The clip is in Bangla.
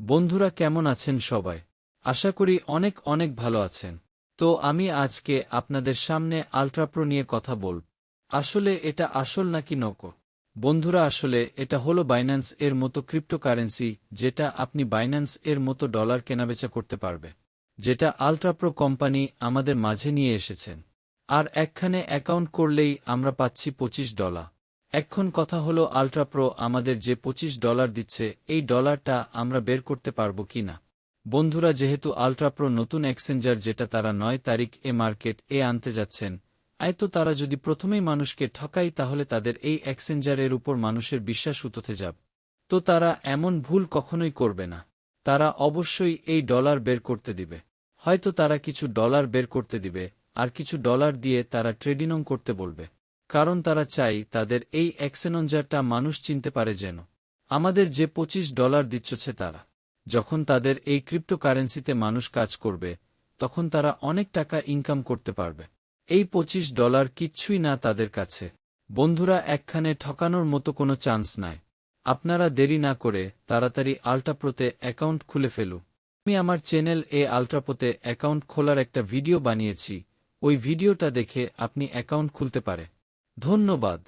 বন্ধুরা কেমন আছেন সবাই? আশা করি অনেক অনেক ভালো আছেন। তো আমি আজকে আপনাদের সামনে আল্ট্রাপ্রো নিয়ে কথা বল আসলে এটা আসল নাকি নক বন্ধুরা, আসলে এটা হলো বাইন্যান্স এর মতো ক্রিপ্টোকারেন্সি যেটা আপনি বাইন্যান্স এর মতো ডলার কেনাবেচা করতে পারবে, যেটা আল্ট্রাপ্রো কোম্পানি আমাদের মাঝে নিয়ে এসেছেন। আর একখানে অ্যাকাউন্ট করলেই আমরা পাচ্ছি পঁচিশ ডলার এখন কথা হলো আল্ট্রাপ্রো আমাদের যে পঁচিশ ডলার দিচ্ছে, এই ডলারটা আমরা বের করতে পারব কি না বন্ধুরা, যেহেতু আল্ট্রাপ্রো নতুন এক্সচেঞ্জার যেটা তারা নয় তারিখ এ মার্কেট এ আনতে যাচ্ছেন তো তারা যদি প্রথমেই মানুষকে ঠকাই তাহলে তাদের এই এক্সচেঞ্জারের উপর মানুষের বিশ্বাস উততে যাব। তো তারা এমন ভুল কখনোই করবে না। তারা অবশ্যই এই ডলার বের করতে দিবে। হয়তো তারা কিছু ডলার বের করতে দিবে, আর কিছু ডলার দিয়ে তারা ট্রেডিনং করতে বলবে। কারণ তারা চাই তাদের এই অ্যাক্সেনঞ্জারটা মানুষ চিনতে পারে যেন। আমাদের যে পঁচিশ ডলার দিচ্ছে তারা। যখন তাদের এই ক্রিপ্টোকারেন্সিতে মানুষ কাজ করবে, তখন তারা অনেক টাকা ইনকাম করতে পারবে। এই পঁচিশ ডলার কিচ্ছুই না তাদের কাছে। বন্ধুরা, একখানে ঠকানোর মতো কোনো চান্স নাই। আপনারা দেরি না করে তাড়াতাড়ি আল্ট্রাপ্রোতে অ্যাকাউন্ট খুলে ফেলু আমি আমার চ্যানেল এ আল্ট্রাপ্রোতে অ্যাকাউন্ট খোলার একটা ভিডিও বানিয়েছি। ওই ভিডিওটা দেখে আপনি অ্যাকাউন্ট খুলতে পারে। ধন্যবাদ।